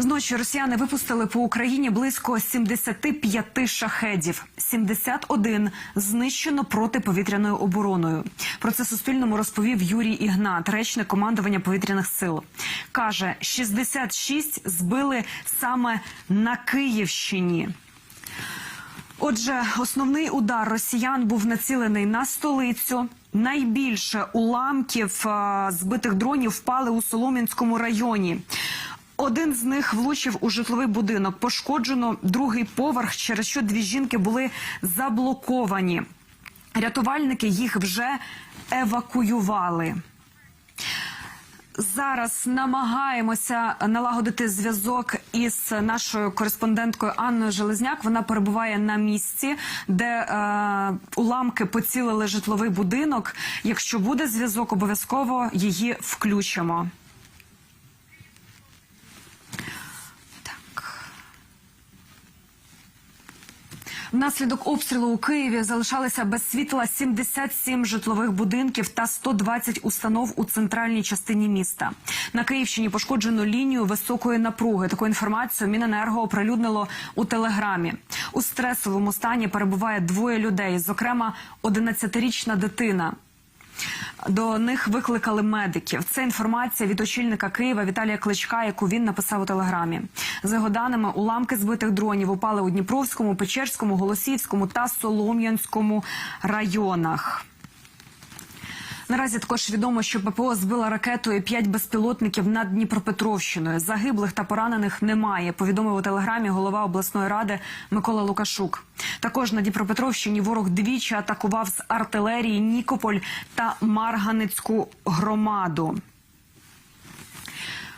Зночі росіяни випустили по Україні близько 75 шахедів. 71 знищено протиповітряною обороною. Про це Суспільному розповів Юрій Ігнат, речник командування повітряних сил. Каже, 66 збили саме на Київщині. Отже, основний удар росіян був націлений на столицю. Найбільше уламків е, збитих дронів впали у Солом'янському районі. Один з них влучив у житловий будинок. Пошкоджено другий поверх, через що дві жінки були заблоковані. Рятувальники їх вже евакуювали. Зараз намагаємося налагодити зв'язок із нашою кореспонденткою Анною Железняк. Вона перебуває на місці, де е, уламки поцілили житловий будинок. Якщо буде зв'язок, обов'язково її включимо. Внаслідок обстрілу у Києві залишалися без світла 77 житлових будинків та 120 установ у центральній частині міста. На Київщині пошкоджено лінію високої напруги. Таку інформацію Міненерго оприлюднило у телеграмі. У стресовому стані перебуває двоє людей, зокрема 11-річна дитина. До них викликали медиків. Це інформація від очільника Києва Віталія Кличка, яку він написав у телеграмі. За його даними, уламки збитих дронів упали у Дніпровському, Печерському, Голосівському та Солом'янському районах. Наразі також відомо, що ППО збила ракетою п'ять безпілотників над Дніпропетровщиною. Загиблих та поранених немає. Повідомив у телеграмі голова обласної ради Микола Лукашук. Також на Дніпропетровщині ворог двічі атакував з артилерії Нікополь та Марганецьку громаду.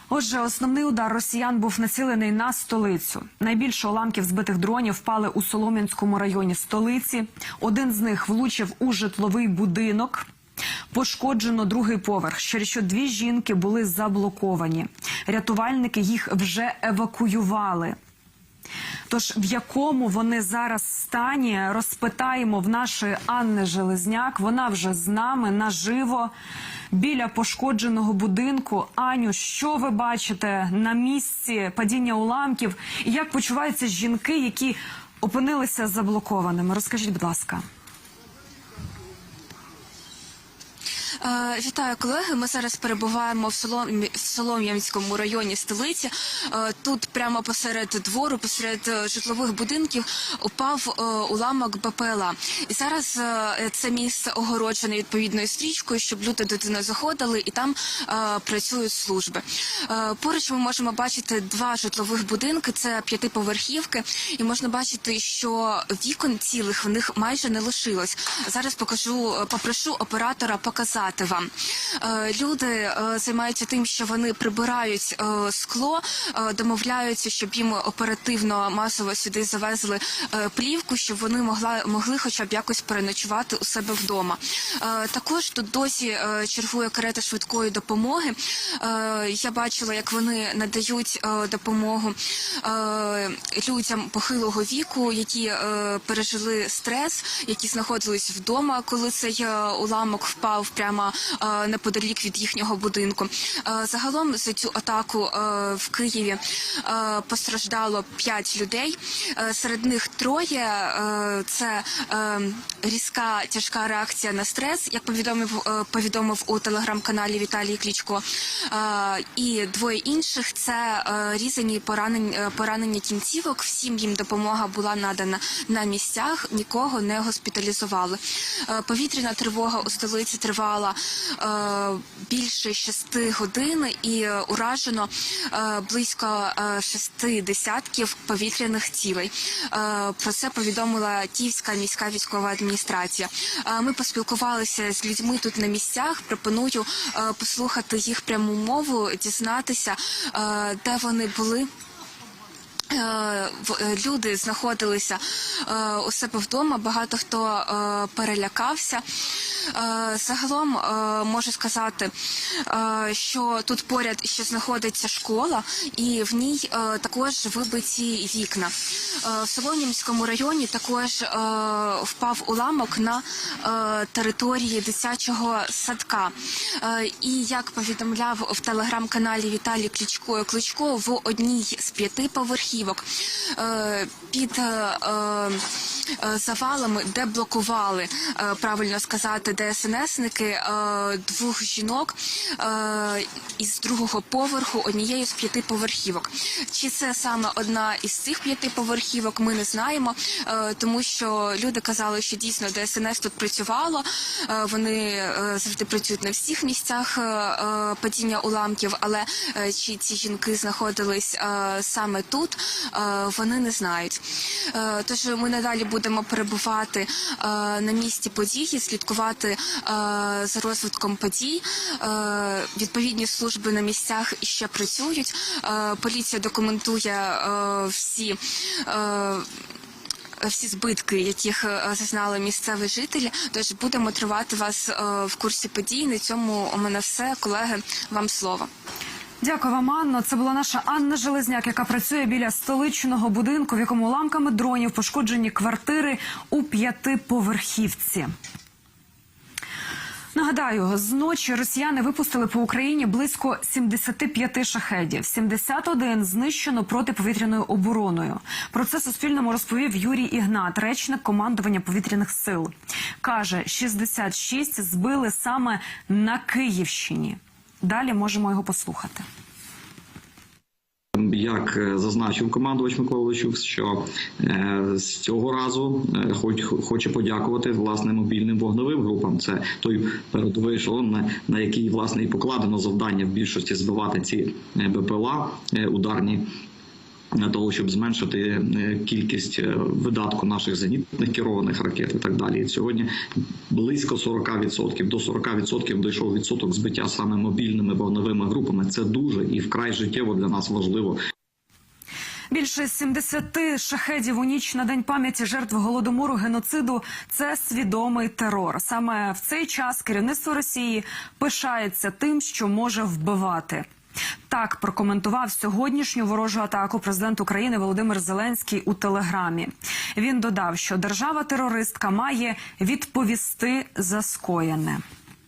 Отже, основний удар росіян був націлений на столицю. Найбільше уламків збитих дронів впали у Солом'янському районі столиці. Один з них влучив у житловий будинок. Пошкоджено другий поверх, через що дві жінки були заблоковані. Рятувальники їх вже евакуювали. Тож в якому вони зараз стані, розпитаємо в нашої Анни Железняк. Вона вже з нами наживо біля пошкодженого будинку. Аню, що ви бачите на місці падіння уламків? І як почуваються жінки, які опинилися заблокованими? Розкажіть, будь ласка. Е, Вітаю колеги. Ми зараз перебуваємо в Солом'я- в Солом'янському районі столиці. Е, Тут прямо посеред двору, посеред е, житлових будинків, упав е, уламок БПЛА. І зараз е, це місце огороджене відповідною стрічкою, щоб люди туди не заходили, і там е, працюють служби. Е, Поруч ми можемо бачити два житлових будинки. Це п'ятиповерхівки, і можна бачити, що вікон цілих в них майже не лишилось. Зараз покажу, е, попрошу оператора показати вам. Е, Люди е, займаються тим, що вони прибирають е, скло, домовляються, щоб їм оперативно масово сюди завезли плівку, щоб вони могла могли хоча б якось переночувати у себе вдома. Також тут досі чергує карета швидкої допомоги. Я бачила, як вони надають допомогу людям похилого віку, які пережили стрес, які знаходились вдома, коли цей уламок впав прямо е, неподалік від їхнього будинку. Е, Загалом за цю атаку е, в Києві постраждало 5 людей. Серед них троє це різка тяжка реакція на стрес, як повідомив повідомив у телеграм-каналі Віталій Клічко. І двоє інших це різані е, поранення кінцівок. Всім їм допомога була надана на місцях, нікого не госпіталізували. Повітряна тривога у столиці тривала е, більше шести годин і уражено е, близько е, шести десятків повітряних цілей. Про це повідомила Київська міська військова адміністрація. Ми поспілкувалися з людьми тут на місцях. Пропоную послухати їх пряму мову, дізнатися, де вони були. Люди знаходилися у себе вдома. Багато хто перелякався. Е, Загалом е, можу сказати, е, що тут поряд ще знаходиться школа, і в ній також вибиті вікна. В Солонімському районі також впав уламок на території дитячого садка. І як повідомляв в телеграм-каналі Віталій Кличко, Кличко в одній з п'яти поверхівок під завалами, де блокували, правильно сказати, ДСНСники е, двох жінок е, із другого поверху однієї з п'яти поверхівок. Чи це саме одна із цих п'яти поверхівок, ми не знаємо, е, тому що люди казали, що дійсно ДСНС тут працювало. Вони завжди працюють на всіх місцях падіння уламків, але чи ці жінки знаходились саме тут, вони не знають. Тож ми надалі будемо перебувати на місці події, слідкувати е, за розвитком подій. Е, Відповідні служби на місцях ще працюють. Е, Поліція документує всі. Всі збитки, яких зазнали місцеві жителі, тож будемо тривати вас в курсі подій. На цьому у мене все, колеги. Вам слово. Дякую вам, Анно. Це була наша Анна Железняк, яка працює біля столичного будинку, в якому уламками дронів пошкоджені квартири у п'ятиповерхівці. Нагадаю, зночі росіяни випустили по Україні близько 75 шахедів. 71 знищено протиповітряною обороною. Про це Суспільному розповів Юрій Ігнат, речник командування повітряних сил. Каже, 66 збили саме на Київщині. Далі можемо його послухати. Як е, зазначив командувач Микола Личук, що е, з цього разу е, хоч хоче подякувати власне мобільним вогневим групам. Це той передовий ешелон, на, на який власне і покладено завдання в більшості збивати ці БПЛА ударні. Для того щоб зменшити е, кількість е, видатку наших зенітних керованих ракет і так далі. Сьогодні близько 40%, до 40% дійшов відсоток збиття саме мобільними вогневими групами. Це дуже і вкрай життєво для нас важливо. Більше 70 шахедів у ніч на день пам'яті жертв голодомору геноциду це свідомий терор. Саме в цей час керівництво Росії пишається тим, що може вбивати. Так прокоментував сьогоднішню ворожу атаку президент України Володимир Зеленський у телеграмі. Він додав, що держава-терористка має відповісти за скоєне.